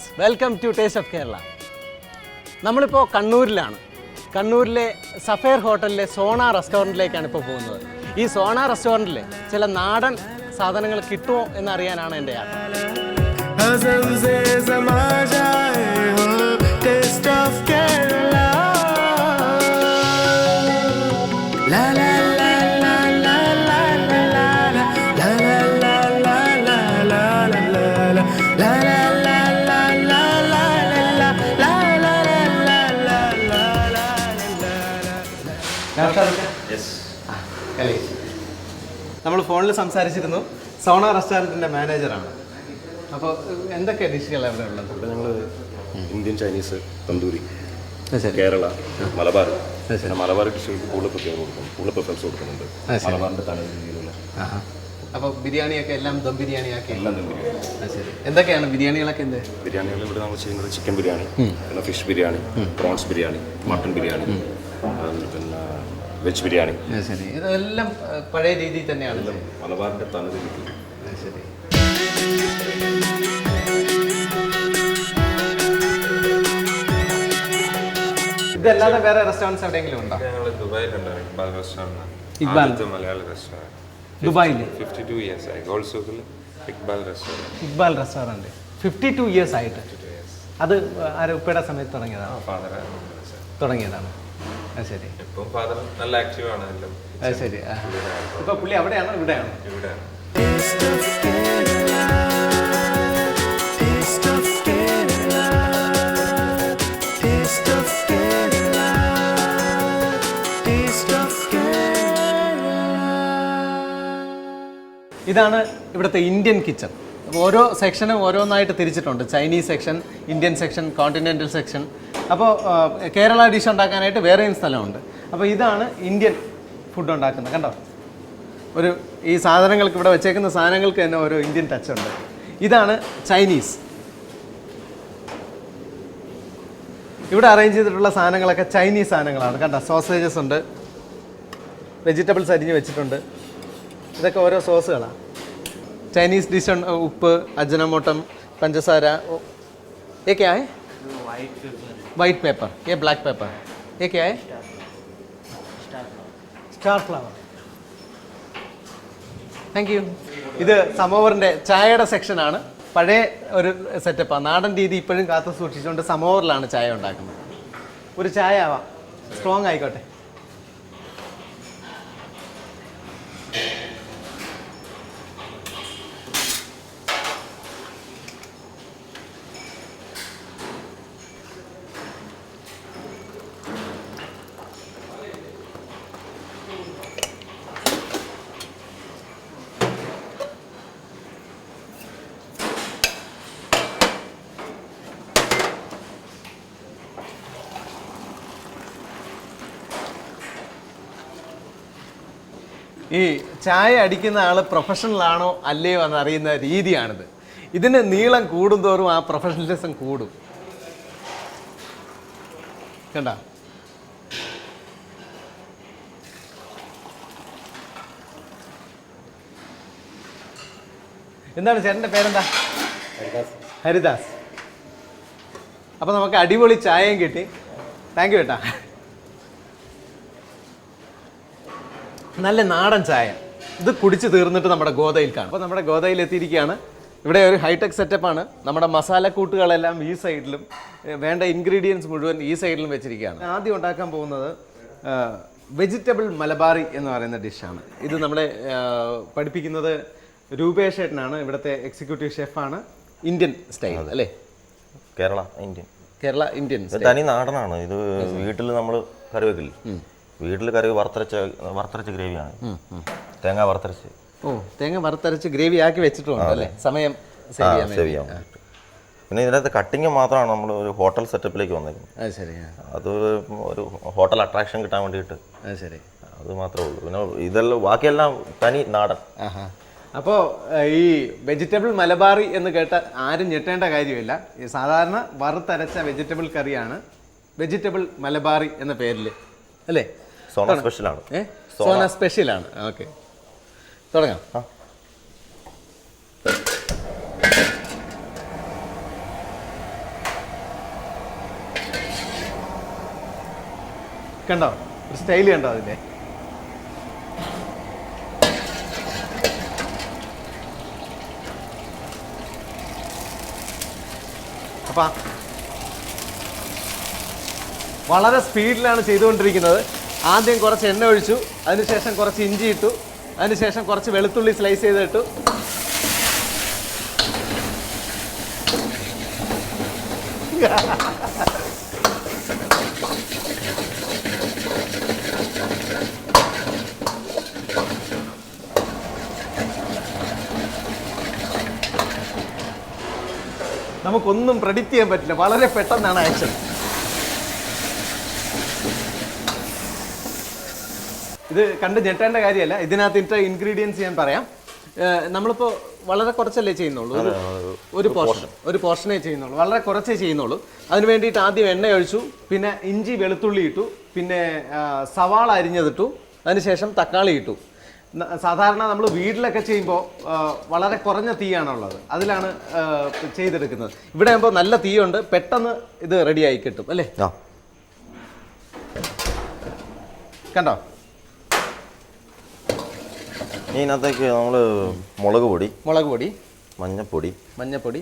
Friends welcome to taste of Kerala നമ്മളിപ്പോൾ കണ്ണൂരിലാണ്. കണ്ണൂരിലെ സഫേർ ഹോട്ടലിലെ സോണ റെസ്റ്റോറന്റിലേക്കാണ് ഇപ്പോൾ പോകുന്നത്. ഈ സോണ റെസ്റ്റോറന്റിൽ ചില നാടൻ സാധനങ്ങൾ കിട്ടുമോ എന്നറിയാനാണ് എന്റെ യാത്ര. ഫോണിൽ സംസാരിച്ചിരുന്നു. സോണ റെസ്റ്റോറന്റിന്റെ മാനേജറാണ്. അപ്പോൾ എന്തൊക്കെ ഡിഷുകളാണ് അവിടെ ഉള്ളത്? ഇവിടെ ഞങ്ങൾ ഇന്ത്യൻ ചൈനീസ് തന്തൂരി കേരള മലബാർ. പിന്നെ മലബാർ ഡിഷുകൾക്ക് കൂടുതൽ പ്രത്യേകത കൊടുക്കും കൂടുതൽ പ്രിഫറൻസ് കൊടുക്കുന്നുണ്ട്. മലബാറിന്റെ തനത് രീതിയിലുള്ള. അപ്പോൾ ബിരിയാണിയൊക്കെ എല്ലാം ദം ബിരിയാണി ആക്കി. എല്ലാം ദം ബിരിയാണി. ശരി. എന്തൊക്കെയാണ് ബിരിയാണികളൊക്കെ എന്ത്? ബിരിയാണികൾ ഇവിടെ നമ്മൾ ചെയ്യുന്നത് ചിക്കൻ ബിരിയാണി പിന്നെ fish biryani prawns biryani mutton biryani പിന്നെ വെജ് ബിരിയാണി. ശരി. ഇതെല്ലാം പഴയ രീതിയിൽ തന്നെയാണ്. മലബാറിന്റെ തനത് രീതി ശരി. ഇതല്ലാതെ വേറെ റെസ്റ്റോറന്റ്സ് എവിടെയെങ്കിലും ഉണ്ടോ? ഞങ്ങൾ ദുബായിലുണ്ട് ഇക്ബാൽ റെസ്റ്റോറന്റ് ഇക്ബാൽ. ആദ്യത്തെ മലയാള റെസ്റ്റോറന്റ് ദുബായിൽ ഫിഫ്റ്റി ടു ഇയേഴ്സ് ആയി. Gold സൂക്കിൽ Iqbal restaurant Iqbal restaurant fifty two years ആയിട്ട് അത് ആരോപ്പയുടെ സമയത്ത് തുടങ്ങിയതാണ്? തുടങ്ങിയതാണ്. അത് ശരി. ഇപ്പം ഫാദർ നല്ല ആക്റ്റീവ് ആണ് എല്ലാം. അത് ശരി. ആ. ഇപ്പൊ പുള്ളി അവിടെയാണോ? ഇവിടെയാണോ. ഇതാണ് ഇവിടുത്തെ ഇന്ത്യൻ കിച്ചൺ ഓരോ സെക്ഷനും ഓരോന്നായിട്ട് തിരിച്ചിട്ടുണ്ട്. Chinese section Indian section continental section അപ്പോൾ കേരള ഡിഷ് ഉണ്ടാക്കാനായിട്ട് വേറെയും സ്ഥലമുണ്ട്. അപ്പോൾ ഇതാണ് ഇന്ത്യൻ ഫുഡ് ഉണ്ടാക്കുന്നത് കണ്ടോ? ഒരു ഈ സാധനങ്ങൾക്ക് ഇവിടെ വെച്ചേക്കുന്ന സാധനങ്ങൾക്ക് തന്നെ ഓരോ ഇന്ത്യൻ ടച്ച് ഉണ്ട്. ഇതാണ് ചൈനീസ് ഇവിടെ അറേഞ്ച് ചെയ്തിട്ടുള്ള സാധനങ്ങളൊക്കെ ചൈനീസ് സാധനങ്ങളാണ് കണ്ടോ? സോസേജസ് ഉണ്ട്. വെജിറ്റബിൾസ് അരിഞ്ഞ് വെച്ചിട്ടുണ്ട്. ഇതൊക്കെ ഓരോ സോസുകളാണ് ചൈനീസ് ഡിഷ് ഉപ്പ് അജനമോട്ടം പഞ്ചസാര ഏക്കെ ക്യാ വൈറ്റ് പേപ്പർ ഏ ബ്ലാക്ക് പേപ്പർ ഏക്കെ ക്യാ ഫ്ലവർ താങ്ക് യു ഇത് സമോവറിന്റെ ചായയുടെ സെക്ഷനാണ് പഴയ ഒരു സെറ്റപ്പാണ് നാടൻ രീതി ഇപ്പോഴും കാത്തു സൂക്ഷിച്ചുകൊണ്ട് സമോവറിലാണ് ചായ ഉണ്ടാക്കുന്നത്. ഒരു ചായ ആവാം. സ്ട്രോങ് ആയിക്കോട്ടെ. ഈ ചായ അടിക്കുന്ന ആൾ പ്രൊഫഷണൽ ആണോ അല്ലയോ എന്നറിയുന്ന രീതിയാണിത്. ഇതിന് നീളം കൂടുന്തോറും ആ പ്രൊഫഷണലിസം കൂടും. കണ്ട? എന്താണ് ചേട്ടന്റെ പേരെന്താ? ഹരിദാസ്. അപ്പോൾ നമുക്ക് അടിപൊളി ചായയും കിട്ടി. താങ്ക് യു ഏട്ടാ. നല്ല നാടൻ ചായ. ഇത് കുടിച്ച് തീർന്നിട്ട് നമ്മുടെ ഗോതയിൽ കാണും. അപ്പോൾ നമ്മുടെ ഗോതയിൽ എത്തിയിരിക്കുകയാണ്. ഇവിടെ ഒരു ഹൈടെക് സെറ്റപ്പാണ് നമ്മുടെ മസാലക്കൂട്ടുകളെല്ലാം ഈ സൈഡിലും വേണ്ട ഇൻഗ്രീഡിയൻസ് മുഴുവൻ ഈ സൈഡിലും വെച്ചിരിക്കുകയാണ്. ആദ്യം ഉണ്ടാക്കാൻ പോകുന്നത് വെജിറ്റബിൾ മലബാറി എന്ന് പറയുന്ന ഡിഷാണ് ഇത് നമ്മളെ പഠിപ്പിക്കുന്നത് രൂപേഷ് ഏട്ടനാണ് ഇവിടുത്തെ എക്സിക്യൂട്ടീവ് ഷെഫാണ് ഇന്ത്യൻ സ്റ്റൈൽ അല്ലേ? കേരള ഇന്ത്യൻ. കേരള ഇന്ത്യൻ തനി നാടനാണ്. ഇത് വീട്ടിൽ നമ്മൾ കറി വെക്കില്ല? വീട്ടിൽ കറി വറുത്തരച്ച വറുത്തരച്ച ഗ്രേവിയാണ്. തേങ്ങ വറുത്തരച്ച്. ഓ തേങ്ങ വറുത്തരച്ച് ഗ്രേവി ആക്കി വെച്ചിട്ടുണ്ട് അല്ലേ? സമയം സേവ് ചെയ്യാൻ പിന്നെ ഇതിനകത്ത് കട്ടിങ് മാത്രമാണ് നമ്മൾ ഒരു ഹോട്ടൽ സെറ്റപ്പിലേക്ക് വന്നേക്കുന്നത്. അത് ശരി ആ. അത് ഒരു ഹോട്ടൽ അട്രാക്ഷൻ കിട്ടാൻ വേണ്ടിയിട്ട്. അത് ശരി. അത് മാത്രമേ ഉള്ളൂ. പിന്നെ ഇതെല്ലാം ബാക്കിയെല്ലാം തനി നാടൻ. അപ്പോൾ ഈ വെജിറ്റബിൾ മലബാറി എന്ന് കേട്ട ആരും ഞെട്ടേണ്ട കാര്യമില്ല. ഈ സാധാരണ വറുത്തരച്ച വെജിറ്റബിൾ കറിയാണ് വെജിറ്റബിൾ മലബാറി എന്ന പേരിൽ അല്ലേ? സോന സ്പെഷ്യലാണ്. സോന സ്പെഷ്യലാണ്. ഓക്കെ. തുടങ്ങാം. കണ്ടോ? ഒരു സ്റ്റൈൽ കണ്ടോ അതിന്റെ അപ്പം. വളരെ സ്പീഡിലാണ് ചെയ്തുകൊണ്ടിരിക്കുന്നത്. ആദ്യം കുറച്ച് എണ്ണ ഒഴിച്ചു അതിനുശേഷം കുറച്ച് ഇഞ്ചി ഇട്ടു അതിനുശേഷം കുറച്ച് വെളുത്തുള്ളി സ്ലൈസ് ചെയ്തിട്ടു നമുക്കൊന്നും പ്രഡിക്റ്റ് ചെയ്യാൻ പറ്റില്ല. വളരെ പെട്ടെന്നാണ് ആക്ഷൻ ഇത് കണ്ട് ഞെട്ടേണ്ട കാര്യമല്ല. ഇതിനകത്ത് ഇത്ര ഇൻഗ്രീഡിയൻസ് ഞാൻ പറയാം. നമ്മളിപ്പോ നമ്മളിപ്പോൾ വളരെ കുറച്ചല്ലേ ചെയ്യുന്നുള്ളൂ? ഒരു പോർഷൻ ഒരു പോർഷനേ ചെയ്യുന്നുള്ളൂ. വളരെ കുറച്ചേ ചെയ്യുന്നുള്ളൂ. അതിന് വേണ്ടിയിട്ട് ആദ്യം എണ്ണ ഒഴിച്ചു പിന്നെ ഇഞ്ചി വെളുത്തുള്ളി ഇട്ടു പിന്നെ സവാള അരിഞ്ഞതിട്ടു അതിനുശേഷം തക്കാളി ഇട്ടു. സാധാരണ നമ്മൾ വീട്ടിലൊക്കെ ചെയ്യുമ്പോൾ വളരെ കുറഞ്ഞ തീയാണുള്ളത്. അതിലാണ് ചെയ്തെടുക്കുന്നത്. ഇവിടെ ആകുമ്പോൾ നല്ല തീയുണ്ട്. പെട്ടെന്ന് ഇത് റെഡിയായി കിട്ടും. അല്ലേ? കണ്ടോ? ഇതിനകത്തേക്ക് നമ്മൾ മുളക് പൊടി മുളക് പൊടി മഞ്ഞപ്പൊടി. മഞ്ഞപ്പൊടി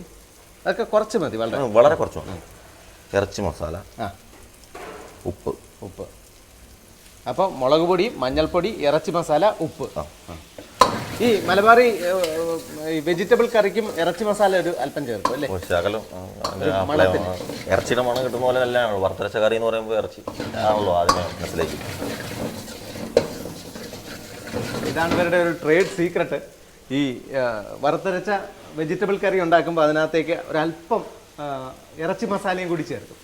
അതൊക്കെ കുറച്ച് മതി വളരെ. വളരെ കുറച്ച് മതി. ഇറച്ചി മസാല ആ. ഉപ്പ്. ഉപ്പ്. അപ്പോൾ മുളക് പൊടി മഞ്ഞൾപ്പൊടി ഇറച്ചി മസാല ഉപ്പ്. ഈ മലബാറി വെജിറ്റബിൾ കറിക്കും ഇറച്ചി മസാല ഒരു അല്പം ചേർക്കും അല്ലേ? ഒരു ശകലം ആ, അതിന്റെ ആ മണത്തിന്. ഫ്ലേവർ. ഇറച്ചിയുടെ മണം കിട്ടുന്ന പോലെ അല്ലാണല്ലോ വറുത്തരച്ച കറി എന്ന് പറയുമ്പോൾ ഇറച്ചി ആണല്ലോ ആദ്യമേ മനസ്സിലാക്കി. ഇതാണ് ഇവരുടെ ഒരു ട്രേഡ് സീക്രട്ട് ഈ വറുത്തരച്ച വെജിറ്റബിൾ കറി ഉണ്ടാക്കുമ്പോൾ അതിനകത്തേക്ക് ഒരല്പം ഇറച്ചി മസാലയും കൂടി ചേർക്കും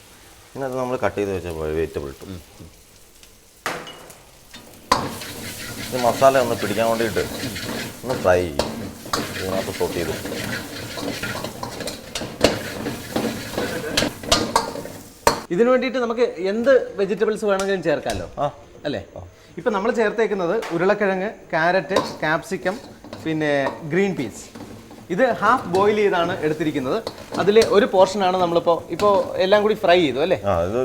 ഇതിനകത്ത് നമ്മൾ കട്ട് ചെയ്ത് വെച്ച വെജിറ്റബിൾ ഇട്ടു. ഇത് മസാല ഒന്ന് പിടിക്കാൻ വേണ്ടിയിട്ട് ഒന്ന് ഫ്രൈ ചെയ്യും. ഇതിനകത്ത് സോട്ട് ചെയ്ത്. ഇതിനു വേണ്ടിയിട്ട് നമുക്ക് എന്ത് വെജിറ്റബിൾസ് വേണമെങ്കിലും ചേർക്കാമല്ലോ ആ. അല്ലേ? ഇപ്പം നമ്മൾ ചേർത്തേക്കുന്നത് ഉരുളക്കിഴങ്ങ് ക്യാരറ്റ് കാപ്സിക്കം പിന്നെ ഗ്രീൻ പീസ്. ഇത് ഹാഫ് ബോയിൽ ചെയ്താണ് എടുത്തിരിക്കുന്നത്. അതിൽ ഒരു പോർഷനാണ് നമ്മളിപ്പോൾ ഇപ്പോൾ എല്ലാം കൂടി ഫ്രൈ ചെയ്തു അല്ലേ?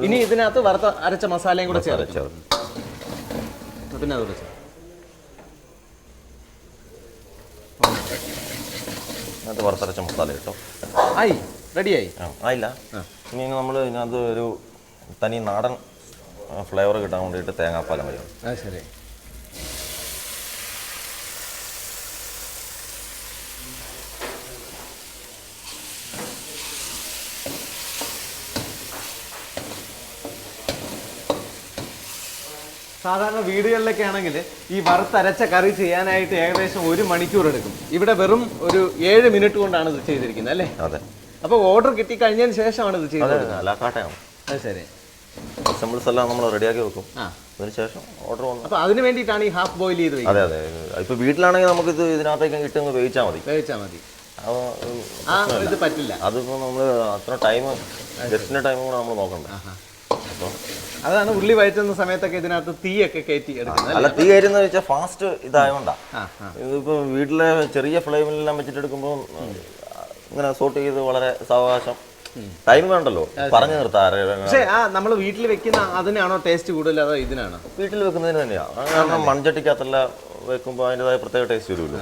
ഇനി ഇതിനകത്ത് വറുത്ത അരച്ച മസാലയും കൂടെ ചേർത്ത്. പിന്നെ അത് ചേർക്കും വറുത്തരച്ച മസാല കേട്ടോ ആയി റെഡിയായി ആയില്ല. ഇനി നമ്മൾ ഇതിനകത്ത് ഒരു തനി നാടൻ ഫ്ലേവർ കിട്ടാൻ വേണ്ടിയിട്ട് തേങ്ങാപ്പാലം വരും. ആ ശരി. സാധാരണ വീടുകളിലൊക്കെ ആണെങ്കിൽ ഈ വറുത്തരച്ച കറി ചെയ്യാനായിട്ട് ഏകദേശം ഒരു മണിക്കൂർ എടുക്കും. ഇവിടെ വെറും ഒരു ഏഴ് മിനിറ്റ് കൊണ്ടാണ് ഇത് ചെയ്തിരിക്കുന്നത് അല്ലേ? അതെ. അപ്പോൾ ഓർഡർ കിട്ടി കഴിഞ്ഞതിന് ശേഷമാണ് ഇത് ചെയ്തത് അത് ശരി. അസംബിൾസ് എല്ലാം നമ്മൾ റെഡിയാക്കി വെക്കും. അതിനുശേഷം ഓർഡർ വന്നു. അപ്പോൾ അതിന് വേണ്ടിയിട്ടാണ് ഈ ഹാഫ് ബോയിൽ ചെയ്ത് അതെ അതെ ഇപ്പോൾ വീട്ടിലാണെങ്കിൽ നമുക്കിത് ഇതിനകത്തേക്ക് ഇട്ട് അങ്ങ് വേവിച്ചാൽ മതി. വേവിച്ചാൽ മതി. ഇത് പറ്റില്ല. അതിപ്പോൾ നമ്മൾ അത്ര ടൈം ഗസ്റ്റിന്റെ ടൈമും കൂടെ നമ്മൾ നോക്കണ്ടേ. അപ്പോൾ അതാണ് ഉള്ളി വയറ്റുന്ന സമയത്തൊക്കെ ഇതിനകത്ത് തീയൊക്കെ കയറ്റി എടുക്കുന്നത് അല്ല? തീ കയറ്റുന്ന വെച്ചാൽ ഫാസ്റ്റ് ഇതായതുകൊണ്ടാണ് ഇതിപ്പോ വീട്ടിലെ ചെറിയ ഫ്ലെയിമിലെല്ലാം വെച്ചിട്ട് എടുക്കുമ്പോൾ ഇങ്ങനെ സോട്ട് ചെയ്ത് വളരെ സാവകാശം. ടൈം വേണ്ടല്ലോ. പറഞ്ഞു നിർത്താറേ ആ നമ്മൾ വീട്ടിൽ വെക്കുന്ന അതിനാണോ ടേസ്റ്റ് കൂടുതൽ അതോ ഇതിനാണോ? വീട്ടിൽ വെക്കുന്നതിന് തന്നെയാണ് കാരണം മൺചട്ടിക്കകത്തല്ല വെക്കുമ്പോൾ അതിന്റെതായ പ്രത്യേക ടേസ്റ്റ് വരുമല്ലോ.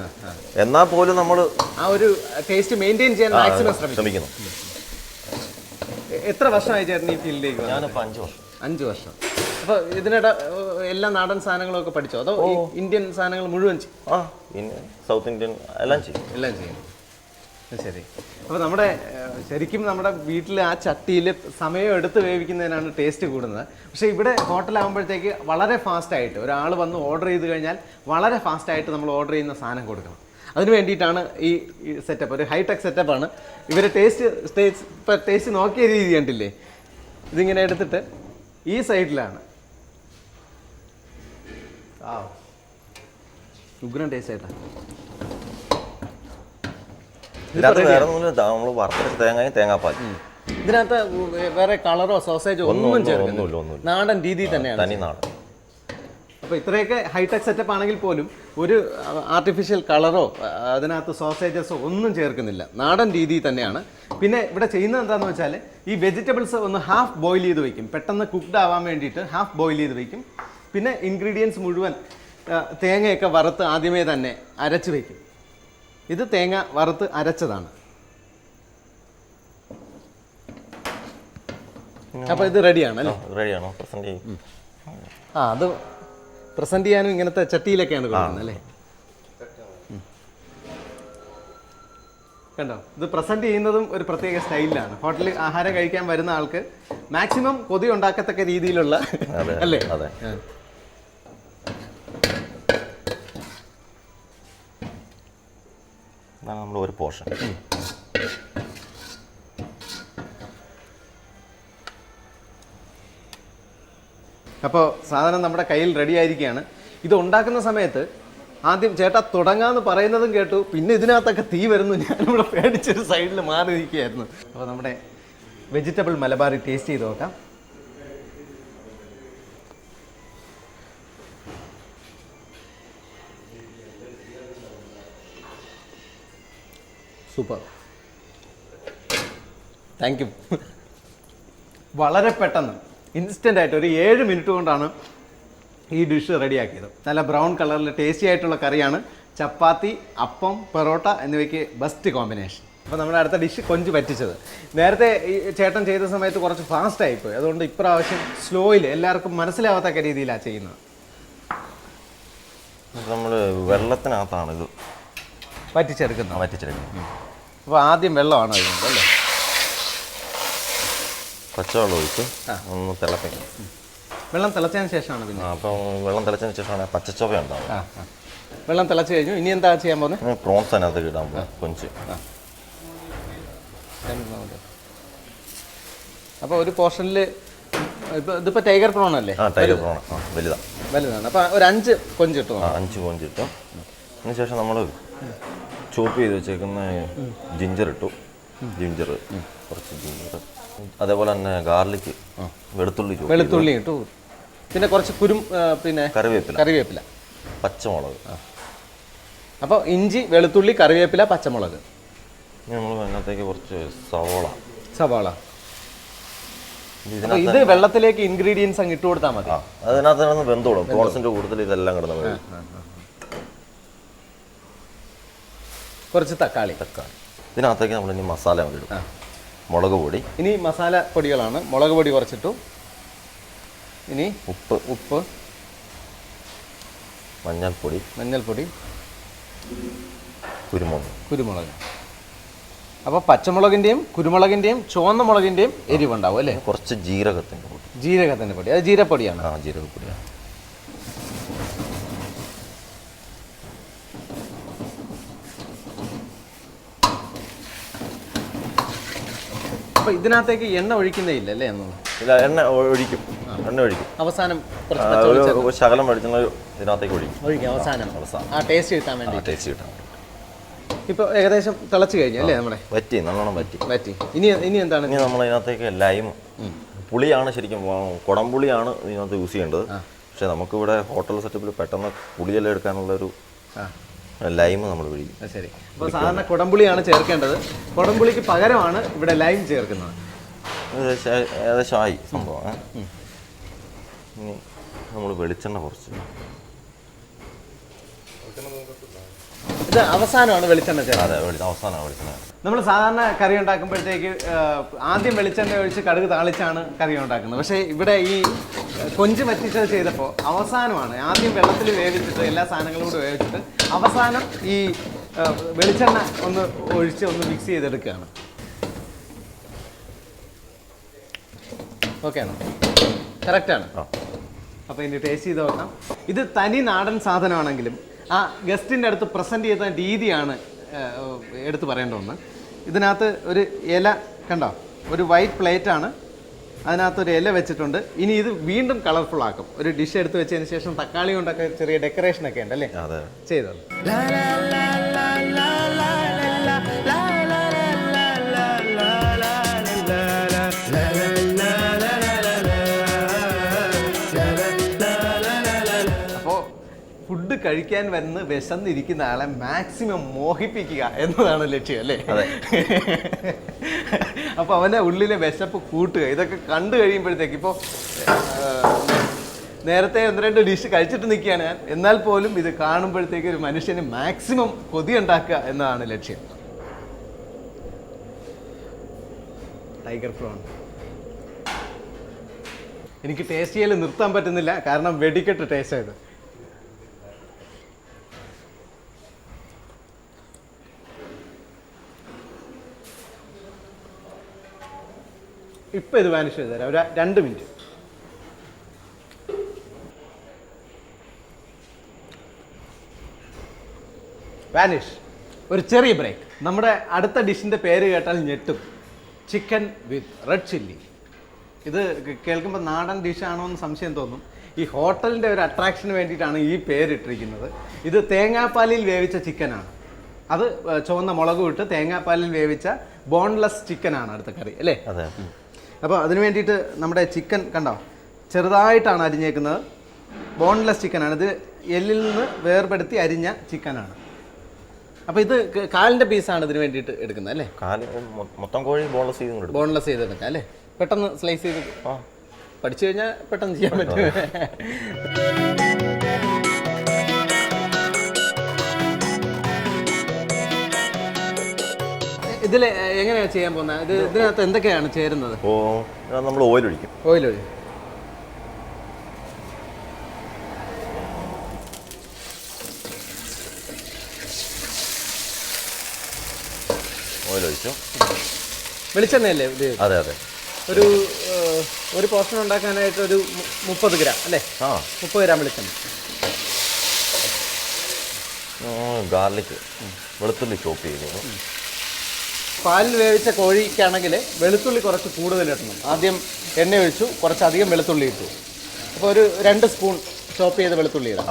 എന്നാൽ പോലും നമ്മൾ ആ ഒരു ടേസ്റ്റ് മെയിന്റെയിൻ ചെയ്യാൻ മാക്സിമം ശ്രമിക്കുന്നു. എത്ര വർഷമായി ചേട്ടൻ ഈ ഫീൽഡിലേക്ക്? ഞാനിപ്പോൾ അഞ്ച് വർഷം. അഞ്ച് വർഷം. അപ്പോൾ ഇതിനിടെ എല്ലാ നാടൻ സാധനങ്ങളും ഒക്കെ പഠിച്ചോ? അതോ ഈ ഇന്ത്യൻ സാധനങ്ങൾ മുഴുവൻ ചെയ്യും? ആ പിന്നെ സൗത്ത് ഇന്ത്യൻ എല്ലാം ചെയ്യും. എല്ലാം ചെയ്യും. ശരി. അപ്പോൾ നമ്മുടെ ശരിക്കും നമ്മുടെ വീട്ടിൽ ആ ചട്ടിയിൽ സമയം എടുത്ത് വേവിക്കുന്നതിനാണ് ടേസ്റ്റ് കൂടുന്നത്. പക്ഷേ ഇവിടെ ഹോട്ടലാകുമ്പോഴത്തേക്ക് വളരെ ഫാസ്റ്റായിട്ട് ഒരാൾ വന്ന് ഓർഡർ ചെയ്ത് കഴിഞ്ഞാൽ വളരെ ഫാസ്റ്റായിട്ട് നമ്മൾ ഓർഡർ ചെയ്യുന്ന സാധനം കൊടുക്കണം. അതിന് വേണ്ടിയിട്ടാണ് ഈ സെറ്റപ്പ് ഒരു ഹൈടെക് സെറ്റപ്പാണ് ഇവർ ടേസ്റ്റ് ടേസ്റ്റ് ഇപ്പം ടേസ്റ്റ് നോക്കിയ രീതി കണ്ടില്ലേ? ഇതിങ്ങനെ എടുത്തിട്ട് ഈ സൈഡിലാണ് ആ ഉഗ്രൻ ടേസ്റ്റ് ആയിട്ടാ. ഇതിനകത്ത് വേറെ ഒന്നുമില്ല നമ്മൾ തേങ്ങയും തേങ്ങാപ്പാൽ ഇതിനകത്ത് വേറെ കളറോ സോസേജോ ഒന്നും ചേർക്കുന്നില്ല. നാടൻ രീതി തന്നെയാണ്. തനി നാടൻ. അപ്പോൾ ഇത്രയൊക്കെ ഹൈടെക് സെറ്റപ്പ് ആണെങ്കിൽ പോലും ഒരു ആർട്ടിഫിഷ്യൽ കളറോ അതിനകത്ത് സോസേജസോ ഒന്നും ചേർക്കുന്നില്ല. നാടൻ രീതിയിൽ തന്നെയാണ്. പിന്നെ ഇവിടെ ചെയ്യുന്നത് എന്താണെന്ന് വെച്ചാൽ ഈ വെജിറ്റബിൾസ് ഒന്ന് ഹാഫ് ബോയിൽ ചെയ്ത് വെക്കും. പെട്ടെന്ന് കുക്ക്ഡ് ആവാൻ വേണ്ടിയിട്ട് ഹാഫ് ബോയിൽ ചെയ്ത് വെക്കും. പിന്നെ ഇൻഗ്രീഡിയൻസ് മുഴുവൻ തേങ്ങയൊക്കെ വറുത്ത് ആദ്യമേ തന്നെ അരച്ച് വെക്കും. ഇത് തേങ്ങ വറുത്ത് അരച്ചതാണ്. അപ്പോൾ ഇത് റെഡിയാണ് അല്ലേ? റെഡിയാണോ പ്രസന്റ് ചെയ്യും. ആ അത് പ്രസന്റ് ചെയ്യാനും ഇങ്ങനത്തെ ചട്ടിയിലൊക്കെയാണ് കൊടുക്കുന്നത് അല്ലേ. കണ്ടോ? ഇത് പ്രസന്റ് ചെയ്യുന്നതും ഒരു പ്രത്യേക സ്റ്റൈലിലാണ്. ഹോട്ടലിൽ ആഹാരം കഴിക്കാൻ വരുന്ന ആൾക്ക് മാക്സിമം കൊതി ഉണ്ടാക്കത്തക്ക രീതിയിലുള്ള അല്ലേ? അതെ. ആ. ഇതാണ് നമ്മുടെ ഒരു പോർഷൻ. അപ്പോൾ സാധനം നമ്മുടെ കയ്യിൽ റെഡി ആയിരിക്കുകയാണ്. ഇത് ഉണ്ടാക്കുന്ന സമയത്ത് ആദ്യം ചേട്ടാ തുടങ്ങാന്ന് പറയുന്നതും കേട്ടു. പിന്നെ ഇതിനകത്തൊക്കെ തീ വരുന്നു. ഞാനിവിടെ പേടിച്ചൊരു സൈഡിൽ മാറി നിൽക്കുകയായിരുന്നു അപ്പോൾ നമ്മുടെ വെജിറ്റബിൾ മലബാറി ടേസ്റ്റ് ചെയ്ത് നോക്കാം. സൂപ്പർ. താങ്ക് യു വളരെ പെട്ടെന്ന് ഇൻസ്റ്റന്റ് ആയിട്ട് ഒരു ഏഴ് മിനിറ്റ് കൊണ്ടാണ് ഈ ഡിഷ് റെഡിയാക്കിയത് നല്ല ബ്രൗൺ കളറിൽ ടേസ്റ്റി ആയിട്ടുള്ള കറിയാണ്. ചപ്പാത്തി അപ്പം പെറോട്ട എന്നിവയ്ക്ക് ബെസ്റ്റ് കോമ്പിനേഷൻ അപ്പോൾ നമ്മുടെ അടുത്ത ഡിഷ് കൊഞ്ച് പറ്റിച്ചത്. നേരത്തെ ഈ ചേട്ടൻ ചെയ്ത സമയത്ത് കുറച്ച് ഫാസ്റ്റ് ആയിപ്പോയി. അതുകൊണ്ട് ഇപ്രാവശ്യം സ്ലോയിൽ എല്ലാവർക്കും മനസ്സിലാവാത്തക്ക രീതിയിലാണ് ചെയ്യുന്നത്. നമ്മൾ വെള്ളത്തിനകത്താണ് ഇത് പറ്റിച്ചെടുക്കുന്നത്. വറ്റിച്ചെടുക്കുന്നത് അപ്പോൾ ആദ്യം വെള്ളമാണ് അതിനുണ്ട് അല്ലേ? പച്ചവെള്ളം ഒഴിച്ച് ഒന്ന് തിളപ്പിക്കും. വെള്ളം തിളച്ചതിന് ശേഷമാണ് പിന്നെ. അപ്പോൾ അപ്പം വെള്ളം തിളച്ചതിന് ശേഷമാണ് പച്ചച്ചോവ ഉണ്ടാവും ആ ആ. വെള്ളം തിളച്ച് കഴിഞ്ഞു. ഇനി എന്താ ചെയ്യാൻ പോകുന്നത് ഇനി പ്രോൺസ് അതിനകത്ത് ഇടാൻ പോകും കൊഞ്ച്. അപ്പോൾ ഒരു പോർഷനിൽ ഇപ്പോൾ ഇതിപ്പോൾ ടൈഗർ പ്രോൺ അല്ലേ? ആ ടൈഗർ പ്രോൺ ആ വലുതാണ്. വലുതാണ്. അപ്പോൾ ഒരു അഞ്ച് കൊഞ്ച് കിട്ടും ആ അഞ്ച് കൊഞ്ച് ഇട്ടു. അതിന് ശേഷം നമ്മൾ ചോപ്പ് ചെയ്ത് വെച്ചേക്കുന്ന ജിഞ്ചർ ഇട്ടു. ജിഞ്ചർ കുറച്ച് ജിഞ്ചർ അതേപോലെ തന്നെ ഗാർലിക് വെളുത്തുള്ളി ചോപ്പ് വെളുത്തുള്ളി ഇട്ടു. പിന്നെ കുറച്ച് കുരും പിന്നെ കറിവേപ്പില. കറിവേപ്പില. പച്ചമുളക്. അപ്പോൾ ഇഞ്ചി വെളുത്തുള്ളി കറിവേപ്പില പച്ചമുളക്. നമ്മൾ അതിനകത്തേക്ക് കുറച്ച് സവോള. സവാള. ഇത് വെള്ളത്തിലേക്ക് ഇൻഗ്രീഡിയൻസ് അങ്ങ് ഇട്ട് കൊടുത്താൽ മതി. അതിനകത്ത് കിടന്ന് വെന്തോളും പ്രോൺസിന്റെ കൂടുതൽ ഇതെല്ലാം കിടന്ന് കുറച്ച് തക്കാളി. തക്കാളി. ഇതിനകത്തേക്ക് നമ്മൾ ഇനി മസാല മതി ഇടും. മുളക് പൊടി. ഇനി മസാല പൊടികളാണ്. മുളക് പൊടി കുറച്ചിട്ടു. ഇനി ഉപ്പ്. ഉപ്പ്. മഞ്ഞൾപ്പൊടി. മഞ്ഞൾപ്പൊടി. കുരുമുളക്. കുരുമുളക്. അപ്പോൾ പച്ചമുളകിന്റെയും കുരുമുളകിന്റെയും ചുവന്ന മുളകിന്റെയും എരിവുണ്ടാവും അല്ലേ? കുറച്ച് ജീരകത്തിന്റെ പൊടി. ജീരകത്തിന്റെ പൊടി. അത് ജീരപ്പൊടിയാണ് ആ ജീരകപ്പൊടിയാണ്. അപ്പോൾ ഇതിനകത്തേക്ക് എണ്ണ ഒഴിക്കുന്നേ ഇല്ലല്ലേ ഇല്ല എണ്ണ ഒഴിക്കും. എണ്ണ ഒഴിക്കും. അവസാനം ഒരു ശകലം വെളിച്ചെണ്ണ ഇതിനകത്തേക്ക് ഒഴിക്കും. ഒഴിക്കും അവസാനം. ആ ടേസ്റ്റ് കിട്ടാൻ വേണ്ടി ടേസ്റ്റ് കിട്ടാൻ ഇപ്പൊ ഏകദേശം തിളച്ച് കഴിഞ്ഞു അല്ലേ നമ്മളെ വറ്റി നല്ലോണം വറ്റി. പറ്റി ഇനി ഇനി എന്താണ്? ഇനി നമ്മൾ ഇതിനകത്തേക്ക് ലൈം പുളിയാണ് ശരിക്കും കുടം കുടംപുളിയാണ് ഇതിനകത്ത് യൂസ് ചെയ്യേണ്ടത്. പക്ഷെ നമുക്കിവിടെ ഹോട്ടൽ സെറ്റപ്പിൽ പെട്ടെന്ന് പുളിയെല്ലാം എടുക്കാനുള്ളൊരു ലൈം നമ്മൾ പിടിക്കും ശരി. അപ്പോൾ സാധാരണ കുടംപുളിയാണ് ചേർക്കേണ്ടത്. കുടംപുളിക്ക് പകരമാണ് ഇവിടെ ലൈം ചേർക്കുന്നത്. ഏകദേശം ഏകദേശം ആയി സംഭവം ഇനി നമ്മൾ വെളിച്ചെണ്ണ കുറച്ച്. ഇത് അവസാനമാണ് വെളിച്ചെണ്ണ ചേർക്കുന്നത്. അതെ വെളി അവസാനമാണ് വെളിച്ചെണ്ണ. നമ്മൾ സാധാരണ കറി ഉണ്ടാക്കുമ്പോഴത്തേക്ക് ആദ്യം വെളിച്ചെണ്ണ ഒഴിച്ച് കടുക് താളിച്ചാണ് കറി ഉണ്ടാക്കുന്നത്. പക്ഷേ ഇവിടെ ഈ കൊഞ്ച് പറ്റിച്ചത് ചെയ്തപ്പോൾ അവസാനമാണ്. ആദ്യം വെള്ളത്തിൽ വേവിച്ചിട്ട് എല്ലാ സാധനങ്ങളും കൂടെ വേവിച്ചിട്ട് അവസാനം ഈ വെളിച്ചെണ്ണ ഒന്ന് ഒഴിച്ച് ഒന്ന് മിക്സ് ചെയ്തെടുക്കുകയാണ്. ഓക്കെ ആണോ? കറക്റ്റാണ്. അപ്പോൾ ഇനി ടേസ്റ്റ് ചെയ്ത് നോക്കാം. ഇത് തനി നാടൻ സാധനമാണെങ്കിലും ആ ഗസ്റ്റിന്റെ അടുത്ത് പ്രസന്റ് ചെയ്ത രീതിയാണ് എടുത്ത് പറയേണ്ട ഒന്ന്. ഇതിനകത്ത് ഒരു ഇല കണ്ടോ? ഒരു വൈറ്റ് പ്ലേറ്റ് അതിനകത്തൊരു ഇല വെച്ചിട്ടുണ്ട് ഇനി ഇത് വീണ്ടും കളർഫുൾ ആക്കും ഒരു ഡിഷ് എടുത്ത് വെച്ചതിന് ശേഷം തക്കാളി കൊണ്ടൊക്കെ ചെറിയ ഡെക്കറേഷൻ ഒക്കെ ഉണ്ടല്ലേ ചെയ്തോ ഫുഡ് കഴിക്കാൻ വരുന്ന വിശന്നിരിക്കുന്ന ആളെ മാക്സിമം മോഹിപ്പിക്കുക എന്നതാണ് ലക്ഷ്യം അല്ലേ അപ്പോൾ അവന്റെ ഉള്ളിലെ വിശപ്പ് കൂട്ടുക. ഇതൊക്കെ കണ്ടു കഴിയുമ്പോഴത്തേക്ക് ഇപ്പോൾ നേരത്തെ ഒന്ന് രണ്ട് ഡിഷ് കഴിച്ചിട്ട് നിൽക്കുകയാണ് ഞാൻ. എന്നാൽ പോലും ഇത് കാണുമ്പോഴത്തേക്ക് ഒരു മനുഷ്യന് മാക്സിമം കൊതി ഉണ്ടാക്കുക എന്നതാണ് ലക്ഷ്യം. Tiger prawn. എനിക്ക് ടേസ്റ്റ് ചെയ്യാൻ നിർത്താൻ പറ്റുന്നില്ല. കാരണം വെടിക്കെട്ട് ടേസ്റ്റ് ആയത് ഇപ്പൊ ഇത് വാനിഷ് ചെയ്ത് തരാം. ഒരു രണ്ട് മിനിറ്റ് വാനിഷ് ഒരു ചെറിയ ബ്രേക്ക് നമ്മുടെ അടുത്ത ഡിഷിന്റെ പേര് കേട്ടാൽ ഞെട്ടും. ചിക്കൻ വിത്ത് റെഡ് ചില്ലി ഇത് കേൾക്കുമ്പോൾ നാടൻ ഡിഷാണോ എന്ന് സംശയം തോന്നും. ഈ ഹോട്ടലിന്റെ ഒരു അട്രാക്ഷന് വേണ്ടിയിട്ടാണ് ഈ പേരിട്ടിരിക്കുന്നത് ഇത് തേങ്ങാപ്പാലിൽ വേവിച്ച ചിക്കനാണ് അത് ചുവന്ന മുളക് ഇട്ട് തേങ്ങാപ്പാലിൽ വേവിച്ച ബോൺലെസ് ചിക്കനാണ് അടുത്ത കറി അല്ലേ? അതെ. അപ്പോൾ അതിന് വേണ്ടിയിട്ട് നമ്മുടെ ചിക്കൻ കണ്ടോ? ചെറുതായിട്ടാണ് അരിഞ്ഞേക്കുന്നത്. ബോൺലെസ് ചിക്കനാണ് ഇത് എല്ലിൽ നിന്ന് വേർപെടുത്തി അരിഞ്ഞ ചിക്കനാണ് അപ്പോൾ ഇത് കാലിന്റെ പീസാണ് ഇതിന് വേണ്ടിയിട്ട് എടുക്കുന്നത് അല്ലേ? കാൽ മൊത്തം കോഴി ബോൺലെസ് ചെയ്ത് ബോൺലെസ് ബോൺലെസ് ചെയ്തെടുക്കാം അല്ലേ? പെട്ടെന്ന് സ്ലൈസ് ചെയ്ത് പഠിച്ചു കഴിഞ്ഞാൽ പെട്ടെന്ന് ചെയ്യാൻ പറ്റും. ഇതിൽ എങ്ങനെയാണ് ചെയ്യാൻ പോകുന്നത് ഇത് ഇതിനകത്ത് എന്തൊക്കെയാണ് ചേരുന്നത്? ഓ നമ്മൾ ഓയിൽ ഒഴിക്കും ഓയിൽ ഒഴി ഓയിൽ ഒഴിച്ചു വെളിച്ചെണ്ണയല്ലേ ഇത്? അതെ അതെ. ഒരു ഒരു പോർഷൻ ഉണ്ടാക്കാനായിട്ട് ഒരു മുപ്പത് ഗ്രാം അല്ലേ? ആ. മുപ്പത് ഗ്രാം വെളിച്ചെണ്ണ. ഗാർലിക് വെളുത്തുള്ളി ചോപ്പ് ചെയ്തു. പാലിൽ വേവിച്ച കോഴിക്കാണെങ്കിൽ വെളുത്തുള്ളി കുറച്ച് കൂടുതൽ ഇടണം. ആദ്യം എണ്ണ ഒഴിച്ചു കുറച്ചധികം വെളുത്തുള്ളി ഇട്ടു. അപ്പോൾ ഒരു രണ്ട് സ്പൂൺ ചോപ്പ് ചെയ്ത വെളുത്തുള്ളി ഇടാം.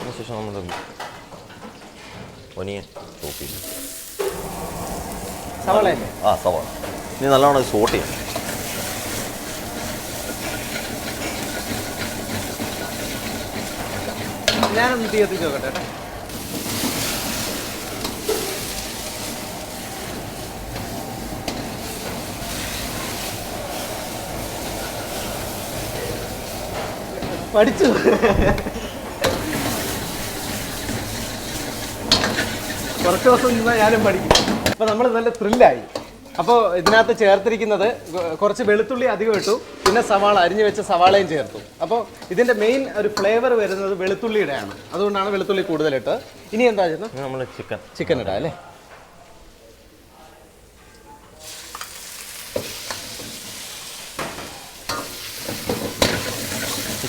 അതിനുശേഷം നമ്മൾ ഒനിയൻ ചോപ്പ് ചെയ്തു സവാളയല്ലേ ആ സവാള. ഇനി നല്ലോണം സോട്ട് ചെയ്യാം ഞാനൊന്ന് തീ എത്തിച്ച് നോക്കട്ടെ പഠിച്ചു. കുറച്ച് ദിവസം നിന്നാൽ ഞാനും പഠിക്കും. അപ്പോൾ നമ്മൾ നല്ല ത്രില്ലായി അപ്പോൾ ഇതിനകത്ത് ചേർത്തിരിക്കുന്നത് കുറച്ച് വെളുത്തുള്ളി അധികം ഇട്ടു. പിന്നെ സവാള അരിഞ്ഞു വെച്ച സവാളയും ചേർത്തു. അപ്പോൾ ഇതിന്റെ മെയിൻ ഒരു ഫ്ലേവർ വരുന്നത് വെളുത്തുള്ളിയുടെയാണ്. അതുകൊണ്ടാണ് വെളുത്തുള്ളി കൂടുതലിട്ട് ഇനി എന്താ ചെയ്യുന്നത്? നമ്മൾ ചിക്കൻ ചിക്കൻ ഇടാം അല്ലേ?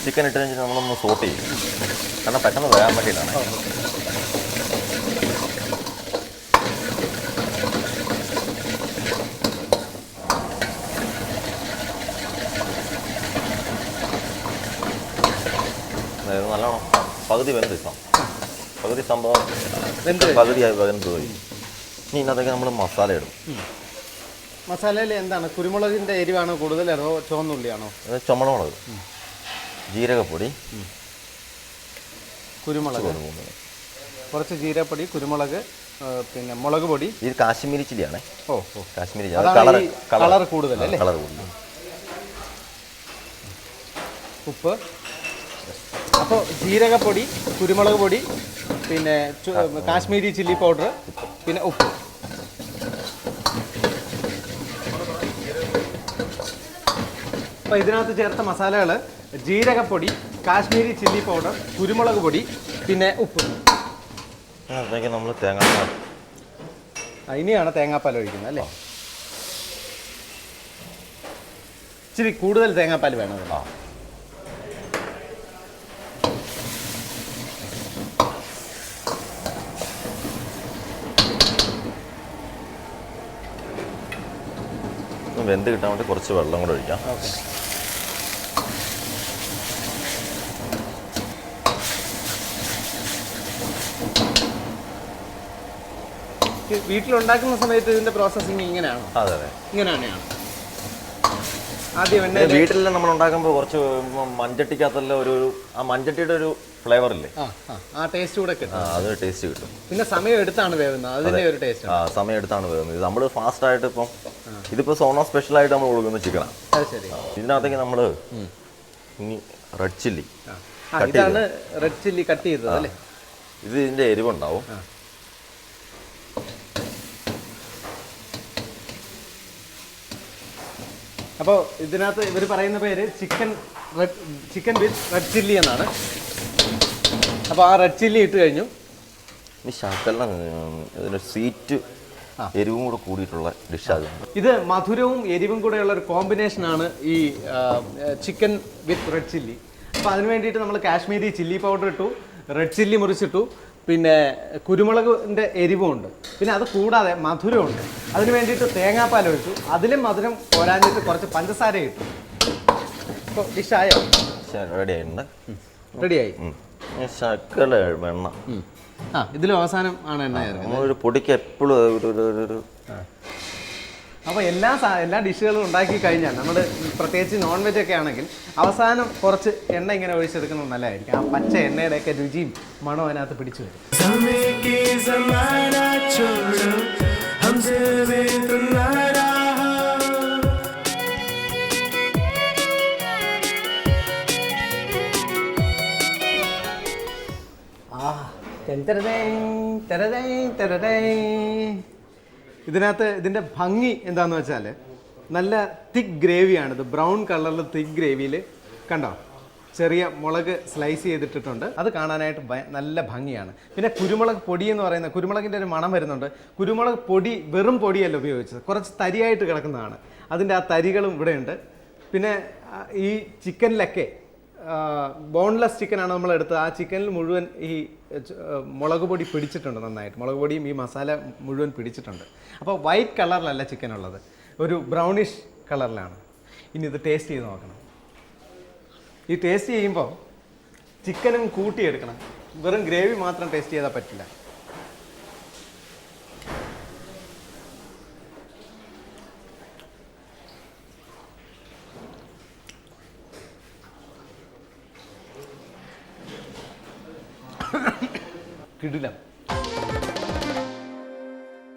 ചിക്കൻ ഇട്ട് ശേഷം നമ്മളൊന്ന് സോട്ട് ചെയ്യും. കാരണം പെട്ടെന്ന് വേകാൻ വേണ്ടിയിട്ടാണ്. അതായത് നല്ലോണം പകുതി വെന്ത് ഇപ്പം പകുതി സംഭവം പകുതിയായി പകുതി വെന്ത് പോയി. ഇനി ഇന്നത്തേക്ക് നമ്മൾ മസാല ഇടും. മസാലയിൽ എന്താണ്? കുരുമുളകിന്റെ എരിവാണോ കൂടുതൽ അതോ ചുവന്നുള്ളിയാണോ? അതോ ചുമളമുളക് ജീരകപ്പൊടി കുരുമുളക്. കുറച്ച് ജീരപ്പൊടി കുരുമുളക് പിന്നെ മുളക് പൊടി. ഇത് കാശ്മീരി ചില്ലിയാണേ. ഓ ഓ. കാശ്മീരി കളർ colour കൂടുതൽ അല്ലേ? കളർ കൂടുതൽ. ഉപ്പ്. അപ്പോൾ ജീരകപ്പൊടി കുരുമുളക് പൊടി പിന്നെ കാശ്മീരി ചില്ലി പൗഡർ പിന്നെ ഉപ്പ്. അപ്പോൾ ഇതിനകത്ത് ചേർത്ത മസാലകൾ ജീരകപ്പൊടി കാശ്മീരി ചില്ലി പൗഡർ കുരുമുളക് പൊടി പിന്നെ ഉപ്പ്. നമ്മൾ തേങ്ങാപ്പാൽ. ഇനിയാണ് തേങ്ങാപ്പാൽ ഒഴിക്കുന്നത് അല്ലേ? ഇച്ചിരി കൂടുതൽ തേങ്ങാപ്പാൽ വേണം വെന്ത് കിട്ടാൻ വേണ്ടി കുറച്ച് വെള്ളം കൂടെ ഒഴിക്കാം. വീട്ടിലുണ്ടാക്കുന്ന സമയത്ത് ഇതിന്റെ പ്രോസസ്സിങ് ഇങ്ങനെയാണ്? അതെ അതെ. ഇങ്ങനെ തന്നെയാണ് ആദ്യം വീട്ടിൽ നമ്മൾ ഉണ്ടാക്കുമ്പോൾ കുറച്ച് മഞ്ചട്ടിക്കകത്തുള്ള ഒരു ആ മഞ്ചട്ടിയുടെ ഒരു ഫ്ലേവർ ഇല്ലേ? ആ ടേസ്റ്റ് കൂടെ കിട്ടും. അത് ടേസ്റ്റ് കിട്ടും. പിന്നെ സമയം എടുത്താണ് വേവുന്നത്. അതിന്റെ ഒരു ടേസ്റ്റ് ആ സമയം എടുത്താണ് വേവുന്നത്. നമ്മൾ ഫാസ്റ്റ് ആയിട്ട് ഇപ്പം ഇതിപ്പോ സോണോ സ്പെഷ്യൽ ആയിട്ട് നമ്മൾ കൊടുക്കുന്ന ചിക്കനാണ് ഇതിനകത്തേക്ക് നമ്മൾ ഇനി റെഡ് ചില്ലി ഇതാണ് റെഡ് ചില്ലി കട്ട് ചെയ്തത് അല്ലേ? ഇത് ഇതിന്റെ എരിവുണ്ടാവും. അപ്പോൾ ഇതിനകത്ത് ഇവർ പറയുന്ന പേര് chicken red chicken with red chilli എന്നാണ്. അപ്പോൾ ആ റെഡ് ചില്ലി ഇട്ട് കഴിഞ്ഞു. ഈ സീറ്റ് എരിവും കൂടെ കൂടിയിട്ടുള്ള ഡിഷാണ്. ഇത് മധുരവും എരിവും കൂടെയുള്ള ഒരു കോമ്പിനേഷനാണ് ഈ ചിക്കൻ വിത്ത് റെഡ് ചില്ലി. അപ്പോൾ അതിന് വേണ്ടിയിട്ട് നമ്മൾ കാശ്മീരി ചില്ലി പൗഡർ ഇട്ടു റെഡ് ചില്ലി മുറിച്ചിട്ടു. പിന്നെ കുരുമുളകിന്റെ എരിവുമുണ്ട്. പിന്നെ അത് കൂടാതെ മധുരമുണ്ട്. അതിന് വേണ്ടിയിട്ട് തേങ്ങാപ്പാൽ ഒഴിച്ചു. അതിലും മധുരം പോരാഞ്ഞിട്ട് കുറച്ച് പഞ്ചസാര ഇട്ടു. അപ്പോൾ ഡിഷായോ റെഡി ആയിട്ടുണ്ട്. റെഡിയായി. വെണ്ണ ആ ഇതിലും അവസാനം ആണ് എണ്ണ ഒരു പൊടിക്ക് എപ്പോഴും ഒരു- ഒരു അപ്പോൾ എല്ലാ എല്ലാ ഡിഷുകളും ഉണ്ടാക്കി കഴിഞ്ഞാൽ നമ്മൾ പ്രത്യേകിച്ച് നോൺ വെജ് ഒക്കെ ആണെങ്കിൽ അവസാനം കുറച്ച് എണ്ണ ഇങ്ങനെ ഒഴിച്ചെടുക്കുന്നത് നല്ലതായിരിക്കും. ആ പച്ച എണ്ണയുടെയൊക്കെ രുചിയും മണവും അതിനകത്ത് പിടിച്ചു വരും. ആ തെരതേ തെരതേ തെരതേ ഇതിനകത്ത് ഇതിന്റെ ഭംഗി എന്താന്ന് വെച്ചാൽ നല്ല തിക്ക് ഗ്രേവിയാണിത് ബ്രൗൺ കളറിൽ തിക്ക് ഗ്രേവിയിൽ കണ്ടോ? ചെറിയ മുളക് സ്ലൈസ് ചെയ്തിട്ടിട്ടുണ്ട്. അത് കാണാനായിട്ട് നല്ല ഭംഗിയാണ്. പിന്നെ കുരുമുളക് പൊടി എന്ന് പറയുന്ന കുരുമുളകിന്റെ ഒരു മണം വരുന്നുണ്ട്. കുരുമുളക് പൊടി വെറും പൊടിയല്ല ഉപയോഗിച്ചത്. കുറച്ച് തരിയായിട്ട് കിടക്കുന്നതാണ്. അതിന്റെ ആ തരികളും ഇവിടെയുണ്ട്. പിന്നെ ഈ ചിക്കനിലൊക്കെ ബോൺലെസ് ചിക്കനാണ് നമ്മൾ എടുത്തത്. ആ ചിക്കനിൽ മുഴുവൻ ഈ മുളക് പൊടി പിടിച്ചിട്ടുണ്ട് നന്നായിട്ട്. മുളക് പൊടിയും ഈ മസാല മുഴുവൻ പിടിച്ചിട്ടുണ്ട്. അപ്പോൾ വൈറ്റ് കളറിലല്ല ചിക്കൻ ഉള്ളത്. ഒരു ബ്രൗണിഷ് കളറിലാണ് ഇനി ഇത് ടേസ്റ്റ് ചെയ്ത് നോക്കണം. ഈ ടേസ്റ്റ് ചെയ്യുമ്പോൾ ചിക്കനും കൂട്ടിയെടുക്കണം വെറും ഗ്രേവി മാത്രം ടേസ്റ്റ് ചെയ്താൽ പറ്റില്ല. കിടിലം.